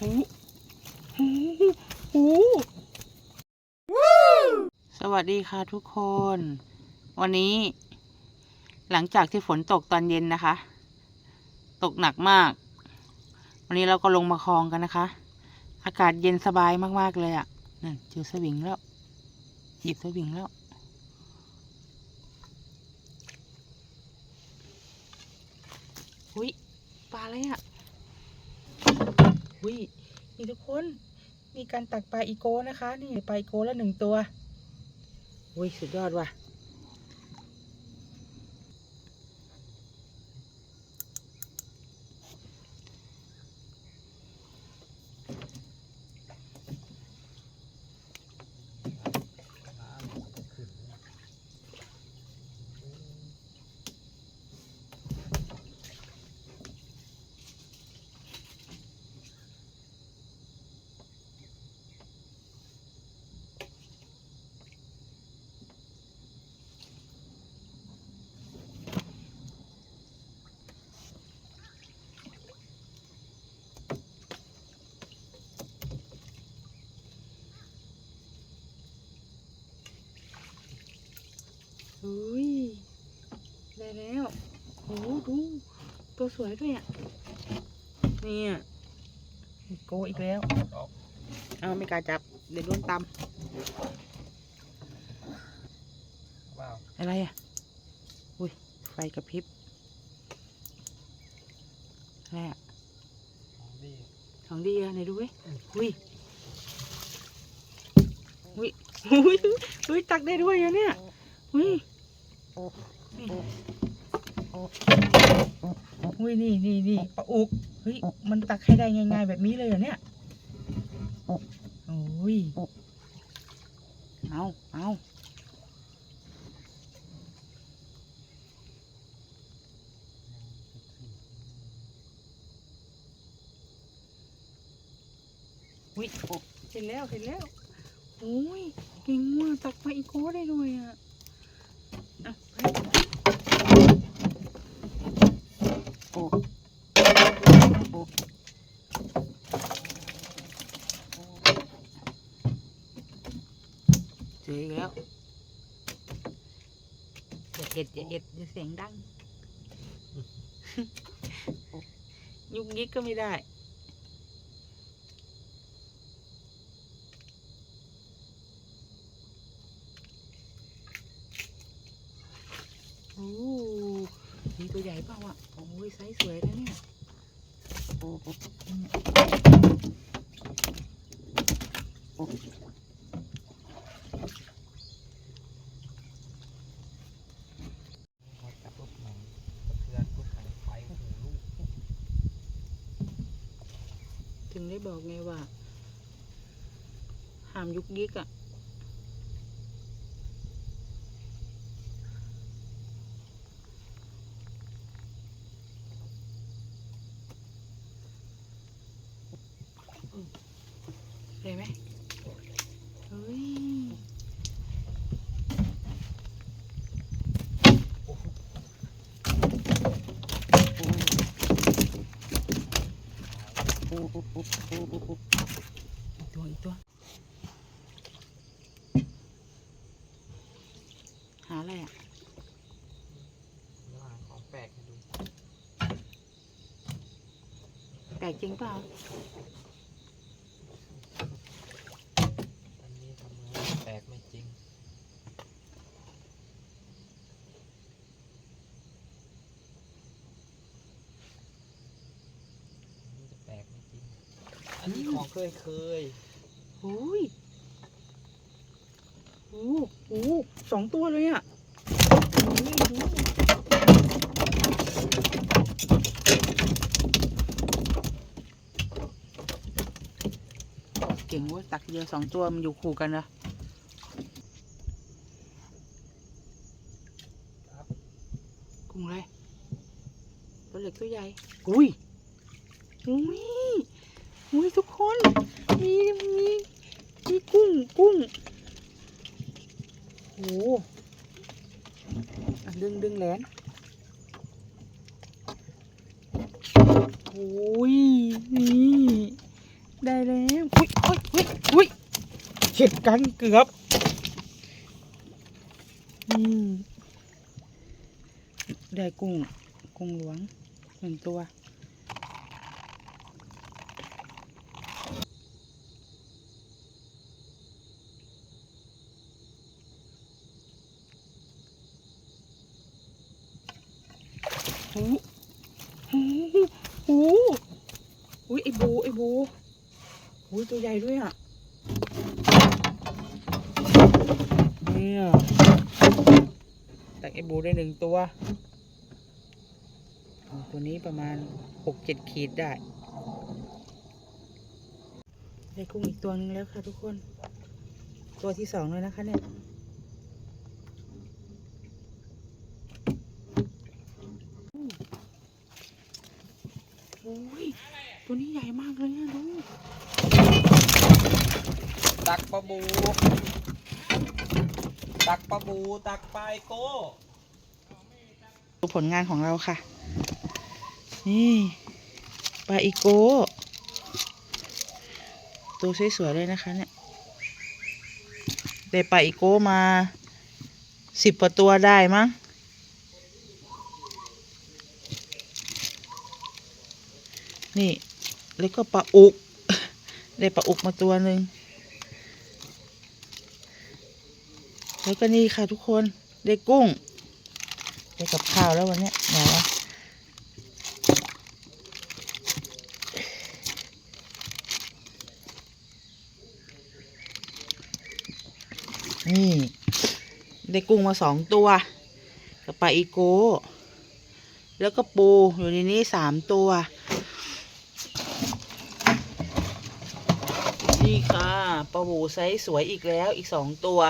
สวัสดีค่ะทุกคน วันนี้ หลังจากที่ฝนตกตอนเย็นนะคะ ตกหนักมาก วันนี้เราก็ลงมาคลองกันนะคะ อากาศเย็นสบายมากๆเลยอะ่ะนั่นเจอสวิงแล้วหยิบสวิงแล้วหุยปลาอะไรอะ่ะ หุยนี่ทุกคน มีการตักปลาอีโก้นะคะ นี่ปลาอีโก้ละหนึ่งตัวหุยสุดยอดว่ะ อุ้ยได้แล้วโอ้ดูตัวสวยด้วยอะเนี่ยโกอีกแล้ว เอาไม่กล้าจับ เดี๋ยวโดนตว้าวำอะไรอะ อุ้ย ไฟกระพริบอะไรอะ ของดีของดีอะไหนดูเว้ยอุ้ยอุ้ยอุ้ยอุ้ยตักได้ด้วยอะเนี่ยอุ้ยนี่ อุ้ยนี่นี่นี่ปลาอุกเฮ้ยมันตักให้ได้ง่าย ๆ แบบนี้เลยเหรอเนี่ยโอ้ยเอาเอาอุ้ยโอ้เห็นแล้วเห็นแล้วโอ้ยเก่งมากตักปลาอีโก้ได้ด้วยอะอะไปโอ้โอ้เจออีกแล้ว อย่าเอ็ดอย่าเอ็ดอย่าเสียงดัง ยุกยิกก็ไม่ได้โอ้นี่ตัวใหญ่เปล่าอะ โอ้ยไซส์สวยนะเนี่ยโอ้โอ้โอ้ พอจับปุ๊บหนังสะเทือนปุ๊บหนังไฟหูลูก ถึ งได้บอกไงว่าห้ามยุกยิกอะได้ไหมเฮ้ย อีก ตัวอีกตัว หาอะไรอะแล้วหาของแปลกให้ดูแปลกจริงเปล่า อันนี้ทำไงแปลกไม่จริงอันนี้จะแปลกไม่จริง อันนี้ของเคยเคยโอ้ยโอ้โหสองตัวเลยอะโอ้ยดูเก่งเว่าตักเดียวสองตัวมันอยู่คู่กันนะกุ้งอะไรตัวเล็กตัวใหญ่ อุ้ย อุ้ย อุ้ยทุกคนมีมีมีกุ้งกุ้งโอ้หดึงดึงแหลนโอ้ยนี่ได้แล้วอุ้ยอุ้ยอุ้ยอุ้ยเข็ดกันเกือบอืมได้กุ้งกุ้งหลวงหนึ่งตัว หูหูหูอุ้ยไอ้บูไอ้บูหูยตัวใหญ่ด้วยอะเนี่ยตักไอ้บูได้หนึ่งตัว ตัวนี้ประมาณหกเจ็ดขีดได้ ได้กุ้งอีกตัวหนึงแล้วค่ะทุกคน ตัวที่สองเลยนะคะเนี่ย โอ้ย ตัวนี้ใหญ่มากเลยอะลูกตักปลาบู ตักปลาบู ตักปลาโก้ดูผลงานของเราค่ะ นี่ปลาอีโก้ตัวสวยๆเลยนะคะเนี่ยได้ปลาอีโก้มาสิบกว่าตัวได้มั้งนี่ แล้วก็ปลาอุก ได้ปลาอุกมาตัวหนึ่ง แล้วก็นี่ค่ะทุกคน ได้กุ้ง ได้กับข้าวแล้ววันนี้ยหนอนี่ ได้กุ้งมาสองตัว กับปลาอีโก้แล้วก็ปูอยู่ในนี้สามตัว นี่ค่ะปลาบูไซส์สวยอีกแล้วอีกสองตัว